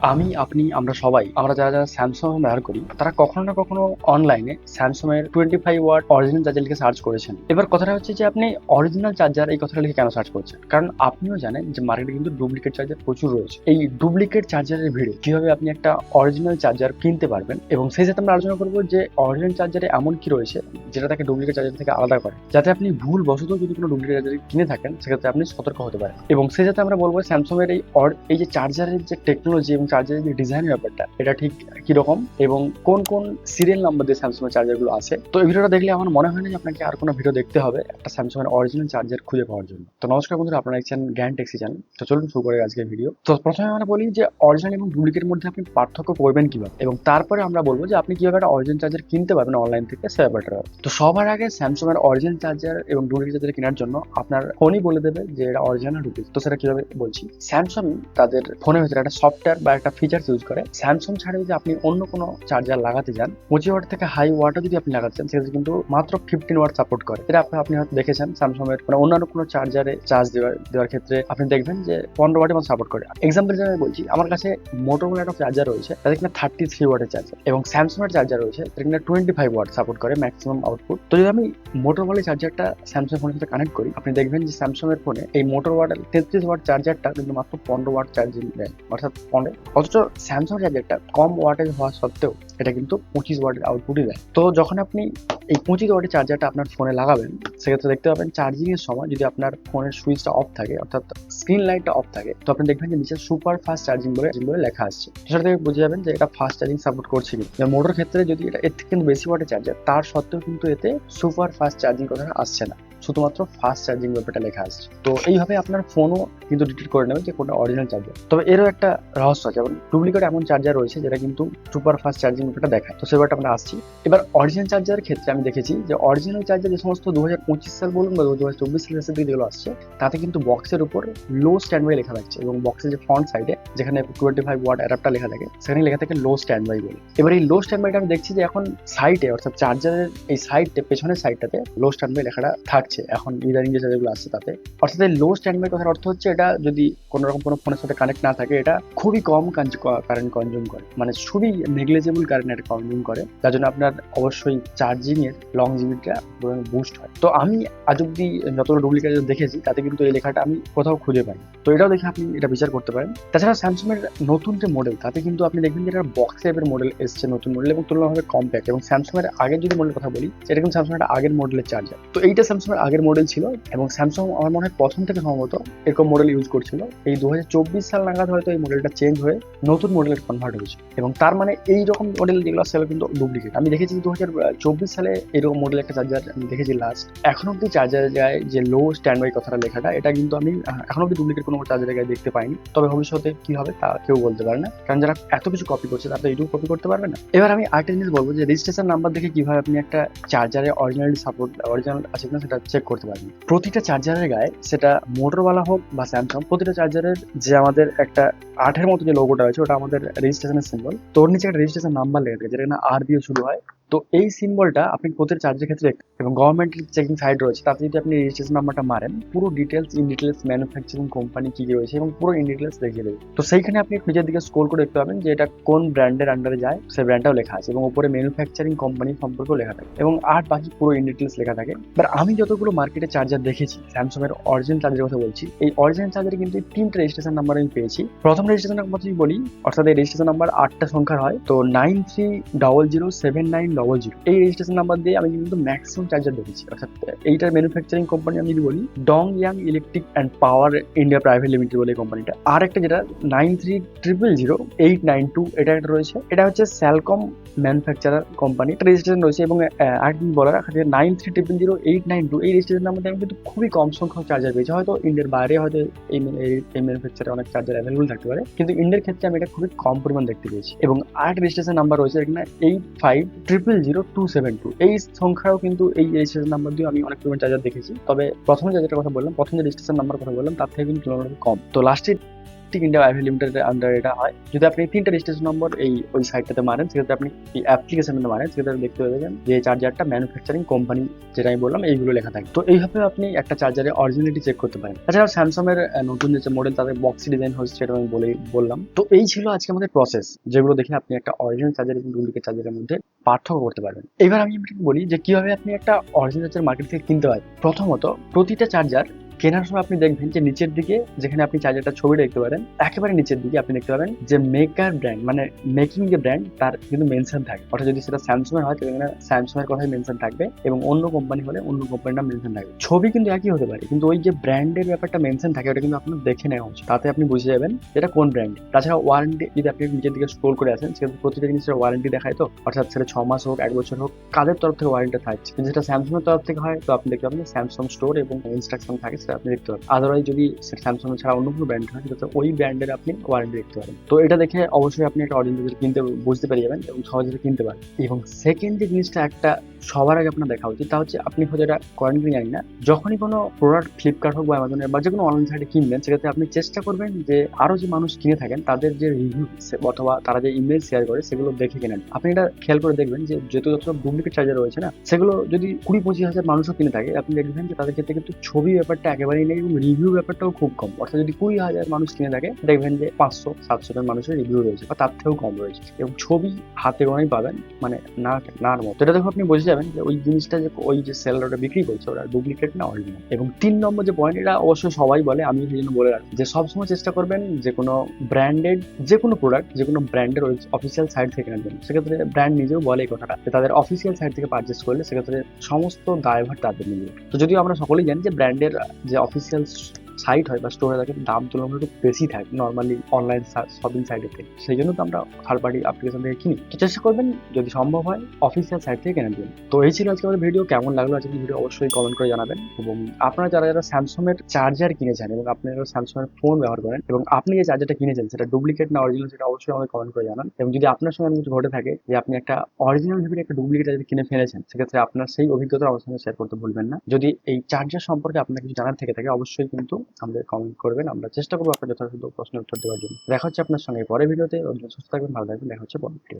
আমি, আপনি, আমরা সবাই, আমরা যারা যারা স্যামসাং ব্যবহার করি, তারা কখনো না কখনো অনলাইনে স্যামসাং এর twenty five watt original charger লিখে সার্চ করেছেন। এবার কথাটা হচ্ছে যে, আপনি অরিজিনাল চার্জার এই কথাটা লিখে কেন সার্চ করছেন? কারণ আপনিও জানেন যে মার্কেটে কিন্তু ডুপ্লিকেট চার্জার প্রচুর রয়েছে। এই ডুপ্লিকেট চার্জারের ভিড়ে কীভাবে আপনি একটা অরিজিনাল চার্জার কিনতে পারবেন এবং সেই সাথে আমরা আলোচনা করব যে অরিজিনাল চার্জারে এমন কি রয়েছে যেটা তাকে ডুপ্লিকেট চার্জার থেকে আলাদা করে। যাতে আপনি ভুল বশত যদি কোনো ডুপ্লিকেট চার্জার কিনে থাকেন, সেক্ষেত্রে আপনি সতর্ক হতে পারেন। এবং সেই সাথে আমরা বলব স্যামসাং এর এই এই যে চার্জারের যে টেকনোলজি এবং চার্জারের যে ডিজাইনের ব্যাপারটা, এটা ঠিক কীরকম এবং কোন কোন সিরিয়াল নাম্বার দিয়ে স্যামসাং এর চার্জারগুলো আছে? তো এই ভিডিওটা দেখলে আমার মনে হয় না যে আপনাকে আর কোনো ভিডিও দেখতে হবে, একটা স্যামসাং এর অরিজিনাল চার্জার খুঁজে পাওয়ার জন্য। তো নমস্কার বন্ধুরা, আপনারা দেখছেন জ্ঞান টেক্সি চ্যানেল তো চলুন শুরু করে আজকের ভিডিও তো প্রথমে আমরা বলি যে অরিজিনাল এবং ডুপ্লিকেট মধ্যে আপনি পার্থক্য করবেন কীভাবে? এবং তারপরে আমরা বলব যে আপনি কীভাবে একটা অরিজিনাল চার্জার কিনতে পারবেন অনলাইন থেকে সে ব্যাপারটা তো সবার আগে স্যামসাং এর অরিজিনাল চার্জার এবং ডুপ্লিকেট চার্জার কেনার জন্য আপনার ফোনই বলে দেবে যে এটা অরিজিনাল ডুপ্লিকেট তো সেটা কীভাবে বলছি? স্যামসাং তাদের ফোনের ভিতরে একটা সফটওয়্যার বা একটা ফিচার ইউজ করে। স্যামসাং ছাড়া যদি আপনি অন্য কোনো চার্জার লাগাতে যান পঁচিশ ওয়াট থেকে হাই ওয়াটও যদি আপনি লাগাতে চান, সেক্ষেত্রে কিন্তু মাত্র ফিফটিন ওয়াট সাপোর্ট করে। এটা আপনি আপনি হয়তো দেখেছেন স্যামসাং এর মানে অন্যান্য কোনো চার্জারে চার্জ দেওয়ার দেওয়ার ক্ষেত্রে আপনি দেখবেন যে পনেরো ওয়াটের মতো সাপোর্ট করে। এক্সাম্পল হিসেবে বলছি, আমার কাছে মোটোরোলা একটা চার্জার রয়েছে তাদের কিনা থার্টি থ্রি ওয়াটের চার্জার এবং স্যামসাং এর চার্জার রয়েছে তাদের কিনা টোয়েন্টি ফাইভ ওয়াট সাপোর্ট করে ম্যাক্সিমাম আউটপুট তো যদি আমি মোটোরোলা চার্জারটা স্যামসাং ফোনের সাথে কানেক্ট করি, আপনি দেখবেন যে স্যামসাং এর ফোনে এই মোটর ওয়াট তেত্রিশ ওয়াট চার্জারটা কিন্তু মাত্র পনেরো ওয়াট চার্জিং দেয়। অর্থাৎ পনেরো অথচ স্যামসাং চার্জারটা কম ওয়াটেজ হওয়া সত্ত্বেও এটা কিন্তু পঁচিশ ওয়াটের আউটপুটই দেয়। তো যখন আপনি এই পঁচিশ ওয়াটের চার্জারটা আপনার ফোনে লাগাবেন, সেক্ষেত্রে দেখতে পাবেন চার্জিং এর সময় যদি আপনার ফোনের সুইচটা অফ থাকে, অর্থাৎ স্ক্রিন লাইটটা অফ থাকে, তো আপনি দেখবেন যে নিচে সুপার ফাস্ট চার্জিং বলে বলে লেখা আসছে। সেটা থেকে বুঝে যাবেন যে এটা ফাস্ট চার্জিং সাপোর্ট করছে কি মোটর ক্ষেত্রে যদি এটা এর থেকে কিন্তু বেশি ওয়াটের চার্জার তার সত্ত্বেও কিন্তু এতে সুপার ফাস্ট চার্জিং কথাটা আসছে না। শুধুমাত্র ফাস্ট চার্জিং ব্যাপারটা লেখা আসছে তো এইভাবে আপনার ফোনও কিন্তু ডিটেক্ট করে নেবে যে কোনটা অরিজিনাল চার্জার তবে এরও একটা রহস্য আছে যেমন ডুপ্লিকেট এমন চার্জার রয়েছে যেটা কিন্তু সুপার ফাস্ট চার্জিং ব্যাপারটা দেখায়। তো সেবারটা আমরা আসছি। এবার অরিজিনাল চার্জারের ক্ষেত্রে আমি দেখেছি যে অরিজিনাল চার্জার যে সমস্ত দু হাজার পঁচিশ সাল বলুন বা দু হাজার চব্বিশ সালের দিকে যেগুলো আসছে, তাতে কিন্তু বক্সের উপর লো স্ট্যান্ড লেখা থাকছে, এবং বক্সের যে ফ্রন্ট সাইডে যেখানে টোয়েন্টি ফাইভ ওয়াট অ্যাডাপ্টার লেখা থাকে, সেখানে লেখা থাকে লো স্ট্যান্ড বাই বলে। এবার এই লো স্ট্যান্ড বাইটা আমি দেখছি যে এখন সাইডে অর্থাৎ চার্জারের এই সাইডে পেছনের সাইডটাতে লো স্ট্যান্ড বাই লেখাটা থাকছে। এখন ইদানিং যে চার্জারগুলো আসছে তাতে। অর্থাৎ লো স্ট্যান্ড বাই কথার অর্থ হচ্ছে এটা যদি কোনো রকম কোনো ফোনের সাথে কানেক্ট না থাকে, এটা খুবই কম কারেন্ট কনজিউম করে। মানে খুবই নেগলেজেবল কারেন্ট এটা কনজিউম করে, যার জন্য আপনার অবশ্যই চার্জিং এর লং জিবিটা বুস্ট হয়। তো আমি আজ অব্দি যতগুলো ডুপ্লিকেট দেখেছি, তাতে কিন্তু এই লেখাটা আমি কোথাও খুঁজে পাই তো এটাও দেখে আপনি এটা বিচার করতে পারেন। তাছাড়া স্যামসাং এর নতুন যে মডেল তাতে কিন্তু আপনি দেখবেন যে এটা বক্স টাইপের মডেল এসছে নতুন মডেল এবং তুলনাভাবে কম্প্যাক্ট এবং স্যামসাং এর আগের যদি মডেল কথা বলি, সেটা কিন্তু স্যামসাং এর আগের মডেলের চার্জার তো এইটা স্যামসাং আগের মডেল ছিল এবং স্যামসাং আমার মনে হয় প্রথম থেকে সম্ভবত এরকম মডেল ইউজ করছিল। এই দু হাজার চব্বিশ সাল নাগাদ হয়তো এই মডেলটা চেঞ্জ হয়ে নতুন মডেলের কনভার্ট হয়েছে এবং তার মানে এই রকম মডেল যেগুলো সেগুলো কিন্তু ডুপ্লিকেট আমি দেখেছি দু হাজার চব্বিশ সালে এরকম মডেল একটা চার্জার আমি দেখেছি লাস্ট এখন অব্দি চার্জারে যায় যে লো স্ট্যান্ড বাই কথাটা লেখাটা, এটা কিন্তু আমি এখন অব্দি ডুপ্লিকেট কোনো চার্জারের গায়ে দেখতে পাইনি। তবে ভবিষ্যতে কি হবে তা কেউ বলতে পারে না। কারণ যারা এত কিছু কপি করছে, তারা তো এইটুকু কপি করতে পারবে না। এবার আমি আরেকটা জিনিস বলব যে রেজিস্ট্রেশন নাম্বার দেখে কীভাবে আপনি একটা চার্জারে অরিজিনালি সাপোর্ট অরিজিনাল আছে কিনা সেটা চেক করতে পারবেন প্রতিটা চার্জারের গায়ে সেটা মোটরওয়ালা হোক বা স্যামসাং প্রতিটা চার্জারের যে আমাদের একটা আঠের মতো যে লোগোটা রয়েছে, ওটা আমাদের রেজিস্ট্রেশনের সিম্বল তোর নিচে একটা রেজিস্ট্রেশন নাম্বার লেখা থাকে, যেটা কিনা আর দিয়ে শুরু হয়। তো এই সিম্বলটা আপনি প্রতিটা চার্জের ক্ষেত্রে এবং গভর্নমেন্টের চেকিং সাইড রয়েছে, তাতে যদি আপনি রেজিস্ট্রেশন নাম্বারটা মারেন, পুরো details in details manufacturing company কি রয়েছে এবং পুরো ইন ডিটেলস দেখিয়ে দেবে। তো সেইখানে আপনি নিজের দিকে স্কোর করে দেখতে পাবেন যে এটা কোন ব্র্যান্ডের আন্ডারে যায়, সেই ব্র্যান্ডটাও লেখা আছে এবং উপরে ম্যানুফ্যাকচারিং কোম্পানি সম্পর্কেও লেখা থাকে এবং আর বাকি পুরো ইন ডিটেলস লেখা থাকে। বাট আমি যতগুলো মার্কেটে চার্জার দেখেছি স্যামসাং এর অরিজিনাল চার্জারের কথা বলছি, এই অরিজিনাল চার্জারে কিন্তু তিনটা রেজিস্ট্রেশন নাম্বার আমি পেয়েছি। প্রথম রেজিস্ট্রেশন নাম্বার যদি বলি, অর্থাৎ এই রেজিস্ট্রেশন নাম্বার আটটা সংখ্যার হয়, তো nine three double zero seven nine double zero এই রেজিস্ট্রেশন নাম্বার দিয়ে আমি কিন্তু ম্যাক্সিমাম চার্জার দেখেছি। অর্থাৎ এইটার ম্যানুফ্যাকচারিং কোম্পানি আমি যদি বলি Dong Yang electric and power India private limited বলে কোম্পানিটা আর একটা যেটা nine three triple zero eight nine two এটা একটা রয়েছে। এটা হচ্ছে স্যালকম ম্যানুফ্যাকচারার কোম্পানি এটা রেজিস্ট্রেশন রয়েছে এবং আরেকদিন বলা রাখা যে nine three triple zero eight nine two এই রেজিস্ট্রেশন নাম্বার আমি কিন্তু খুবই কম সংখ্যক চার্জার পেয়েছি। হয়তো ইন্ডিয়ার বাইরে হয়তো এই ম্যানুফ্যাকচারে অনেক চার্জার অ্যাভেলেবল থাকতে পারে। কিন্তু ইন্ডিয়ার ক্ষেত্রে আমি এটা খুবই কম পরিমাণ দেখতে পেয়েছি। এবং আরেকটা রেজিস্ট্রেশন নাম্বার রয়েছে এখানে eight five triple zero two seven two এই সংখ্যাও কিন্তু এই রেজিস্ট্রেশন নাম্বার দিয়ে আমি অনেক পরিমাণ চার্জার দেখেছি। তবে প্রথমে চার্জারের কথা বললাম, প্রথম যে রেজিস্ট্রেশন নাম্বার কথা বললাম, তার থেকে কিন্তু তুলনামূলক কম। তো লাস্টে ইলেকট্রিক ইন্ডিয়া লিমিটেডের আন্ডার এটা হয়। যদি আপনি তিনটা রেজিস্ট্রেশন নম্বর এই ওই সাইটটাতে মারেন সেক্ষেত্রে আপনি এই অ্যাপ্লিকেশনটাতে মারেন সেক্ষেত্রে দেখতে পাবেন যে চার্জারটা ম্যানুফ্যাকচারিং কোম্পানি যেটা আমি বললাম, এইগুলো লেখা থাকে। তো এইভাবে আপনি একটা চার্জারের অরিজিনালিটি চেক করতে পারেন। তাছাড়া স্যামসাং এর নতুন যে মডেল তাদের বক্স ডিজাইন হচ্ছে সেটা আমি বলেই বললাম। তো এই ছিল আজকে আমাদের প্রসেস যেগুলো দেখে আপনি একটা অরিজিনাল চার্জার এবং ডুপ্লিকেট চার্জারের মধ্যে পার্থক্য করতে পারবেন। এবার আমি বলি যে কীভাবে আপনি একটা অরিজিনাল চার্জার মার্কেট থেকে কিনতে পারবেন প্রথমত, প্রতিটা চার্জার কেনার সময় আপনি দেখবেন যে নিচের দিকে যেখানে আপনি চার্জারটা ছবি দেখতে পারেন, একেবারে নিচের দিকে আপনি দেখতে পাবেন যে মেকার ব্র্যান্ড মানে মেকিং যে ব্র্যান্ড তার কিন্তু মেনশন থাকে। অর্থাৎ যদি সেটা স্যামসং এর হয় সেখানে স্যামসং এর কথাই মেনশন থাকবে এবং অন্য কোম্পানি হলে অন্য কোম্পানির নাম মেনশন থাকবে। ছবি কিন্তু একই হতে পারে, কিন্তু ওই যে ব্র্যান্ডের ব্যাপারটা মেনশন থাকে, ওটা কিন্তু আপনার দেখে নেওয়া উচিত। তাতে আপনি বুঝে যাবেন এটা কোন ব্র্যান্ড তাছাড়া ওয়ারেন্টি যদি আপনি নিচের দিকে স্ক্রোল করে আসেন, সেক্ষেত্রে প্রতিটা জিনিসের ওয়ারেন্টি দেখায় তো? অর্থাৎ সেটা ছ মাস হোক, এক বছর হোক, কাদের তরফ থেকে ওয়ারেন্টি থাকছে? কিন্তু সেটা স্যামসং এর তরফ থেকে হয়, তো আপনি দেখতে পাবেন স্যামসং স্টোর এবং ইনস্ট্রাকশন থাকে সেটা আপনি দেখতে পাবেন আদারওয়াইজ যদি স্যামসাং ছাড়া অন্য কোনো ব্র্যান্ড হয় সেটা ওই ব্র্যান্ডের আপনি ওয়ারেন্টি দেখতে পারেন তো এটা দেখে অবশ্যই আপনি একটা অরিজিনাল কিনতে বুঝতে পেরে যাবেন এবং সহজে কিনতে পারেন এবং সেকেন্ড যে জিনিসটা একটা সবার আগে আপনার দেখা উচিত, তা হচ্ছে আপনি হয়তো এটা কি জানি না, যখনই কোনো প্রোডাক্ট ফ্লিপকার্ট হোক বা অ্যামাজনের বা যে কোনো অনলাইন সাইটে কিনবেন, সেক্ষেত্রে আপনি চেষ্টা করবেন যে আরও যে মানুষ কিনে থাকেন, তাদের যে রিভিউ অথবা তারা যে ইমেল শেয়ার করে, সেগুলো দেখে কেনেন আপনি এটা খেয়াল করে দেখবেন যে যত যত ডুপ্লিকেট চার্জার রয়েছে না, সেগুলো যদি কুড়ি পঁচিশ হাজার মানুষও কিনে থাকে, আপনি দেখবেন যে তাদের ক্ষেত্রে কিন্তু ছবি ব্যাপারটা একেবারেই নেই এবং রিভিউ ব্যাপারটাও খুব কম। অর্থাৎ যদি কুড়ি হাজার মানুষ কিনে থাকে, দেখবেন যে পাঁচশো, সাতশো জন মানুষের রিভিউ রয়েছে বা তার থেকেও কম রয়েছে। এবং ছবি হাতে গোনাই পাবেন মানে না নার মতো। এটা দেখো আপনি বুঝে যাবেন যে ওই জিনিসটা যে ওই যে সেলারটা বিক্রি করছে, ওরা ডুপ্লিকেট না অরিজিনাল এবং তিন নম্বর যে পয়েন্ট এটা অবশ্যই সবাই বলে, আমি সেই জন্য বলে রাখি যে সবসময় চেষ্টা করবেন যে কোনো ব্র্যান্ডেড যে কোনো প্রোডাক্ট যে কোনো ব্র্যান্ডের অফিসিয়াল সাইট থেকে জন্য সেক্ষেত্রে ব্র্যান্ড নিজেও বলে এই কথাটা, যে তাদের অফিসিয়াল সাইট থেকে পারচেস করলে সেক্ষেত্রে সমস্ত দায়ভার তাদের নিয়ে তো যদিও আমরা সকলেই জানি যে ব্র্যান্ডের যে অফিসিয়াল সাইট হয় বা স্টোরে থাকে দাম তুলনামূলক একটু বেশি থাকে নর্মালি অনলাইন শপিং সাইটের থেকে। সেই জন্য তো আমরা থার্ড পার্টি অ্যাপ্লিকেশন থেকে কিনি। তো চেষ্টা করবেন, যদি সম্ভব হয় অফিসিয়াল সাইট থেকে কেনার জন্য তো এই ছিল আজকে আমাদের ভিডিও কেমন লাগল আজকে ভিডিও অবশ্যই কমেন্ট করে জানাবেন। এবং আপনারা যারা যারা স্যামসং এর চার্জার কিনেছেন এবং আপনি যারা স্যামসং এর ফোন ব্যবহার করেন এবং আপনি যে চার্জারটা কিনেছেন, সেটা ডুপ্লিকেট না অরিজিনাল সেটা অবশ্যই আমাকে কমেন্ট করে জানান। এবং যদি আপনার সঙ্গে কিছু ঘটে থাকে যে আপনি একটা অরিজিনাল ভেবে একটা ডুপ্লিকেট চার্জার কিনে ফেলেছেন, সেক্ষেত্রে আপনার সেই অভিজ্ঞতা আমার সঙ্গে শেয়ার করতে ভুলবেন না। যদি এই চার্জার সম্পর্কে আপনার কিছু জানার থেকে থাকে, অবশ্যই কিন্তু আমাদের কমেন্ট করবেন। আমরা চেষ্টা করব আপনার যথাযথ প্রশ্নের উত্তর দেওয়ার জন্য। দেখা হচ্ছে আপনার সঙ্গে পরে ভিডিওতে। সুস্থ থাকবেন, ভালো থাকবেন। দেখা হচ্ছে ভিডিও